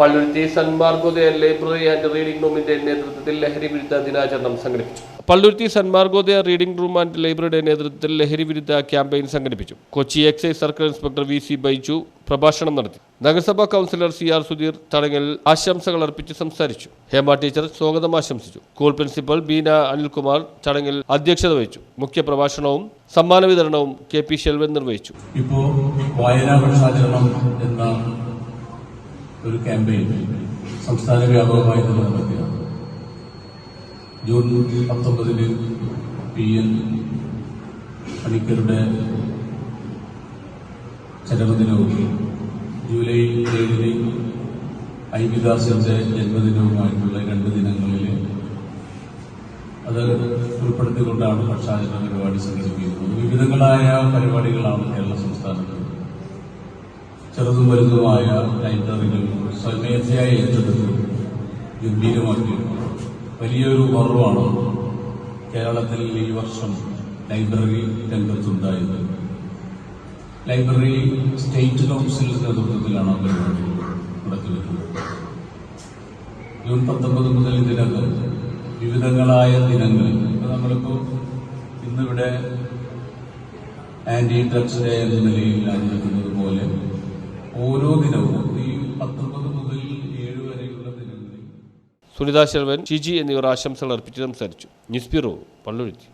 Palluruthy Sanmargodaya library and reading റൂമിന്റെ നേതൃത്വത്തിൽ ലഹരി വിരുദ്ധ ദിനാചരണം സംഘടിപ്പിച്ചു. Palluruthy Sanmargodaya reading room and ലൈബ്രറിയുടെ നേതൃത്വത്തിൽ ലഹരി വിരുദ്ധ ക്യാമ്പയിൻ സംഘടിപ്പിച്ചു. Kochi excise circle inspector V C Baiju പ്രഭാഷണം നടത്തി. നഗരസഭാ കൗൺസിലർ സി ആർ സുധീർ ചടങ്ങിൽ ആശംസകൾ അർപ്പിച്ച് സംസാരിച്ചു. ഹേമ ടീച്ചർ സ്വാഗതം ആശംസിച്ചു. സ്കൂൾ പ്രിൻസിപ്പൽ ബീന അനിൽകുമാർ ചടങ്ങിൽ അധ്യക്ഷത വഹിച്ചു. മുഖ്യപ്രഭാഷണവും സമ്മാന വിതരണവും കെ പി ശെൽവൻ നിർവഹിച്ചു. ഇപ്പോൾ വായനാ പക്ഷാചരണം എന്ന ഒരു ക്യാമ്പയിൻ സംസ്ഥാന വ്യാപകമായി തന്നെ നടത്തിയാണ് ജൂൺ പത്തൊമ്പതിന് പി എൻ പണിക്കരുടെ ചരമദിനവും ജൂലൈ ഏഴിന് ഐവിദാസിന്റെ ജന്മദിനവുമായിട്ടുള്ള രണ്ട് ദിനങ്ങളിൽ അത് ഉൾപ്പെടുത്തിക്കൊണ്ടാണ് പക്ഷാചരണ പരിപാടി സംഘടിപ്പിക്കുന്നത്. വിവിധങ്ങളായ പരിപാടികളാണ് കേരള സംസ്ഥാനത്ത് ചെറുതും വലുതുമായ ലൈബ്രറികൾ സ്വമേധയായി ഏറ്റെടുത്ത് ഗംഭീരമാക്കി വലിയൊരു കുറവാണ് കേരളത്തിൽ ഈ വർഷം ലൈബ്രറി രംഗത്തുണ്ടായത്. ലൈബ്രറി സ്റ്റേറ്റ് കൗൺസിൽ നേതൃത്വത്തിലാണ് പരിപാടി നടത്തിവരുന്നത് ജൂൺ പത്തൊമ്പത് മുതൽ ഇതിനകം വിവിധങ്ങളായ ദിനങ്ങൾ ഇപ്പൊ നമ്മളിപ്പോ ഇന്നിവിടെ ആന്റി ഡ്രഗ്സ് ഡേ എന്ന നിലയിൽ ആചരിക്കുന്നത് പോലെ ഓരോ ദിനവും ഈ പത്തൊമ്പത് മുതൽ ഏഴ് വരെയുള്ള ദിനങ്ങളിൽ സുനിതാ ശർവൻ ഷിജി എന്നിവർ ആശംസകൾ അർപ്പിച്ച് സംസാരിച്ചു. News bureau Palluruthy.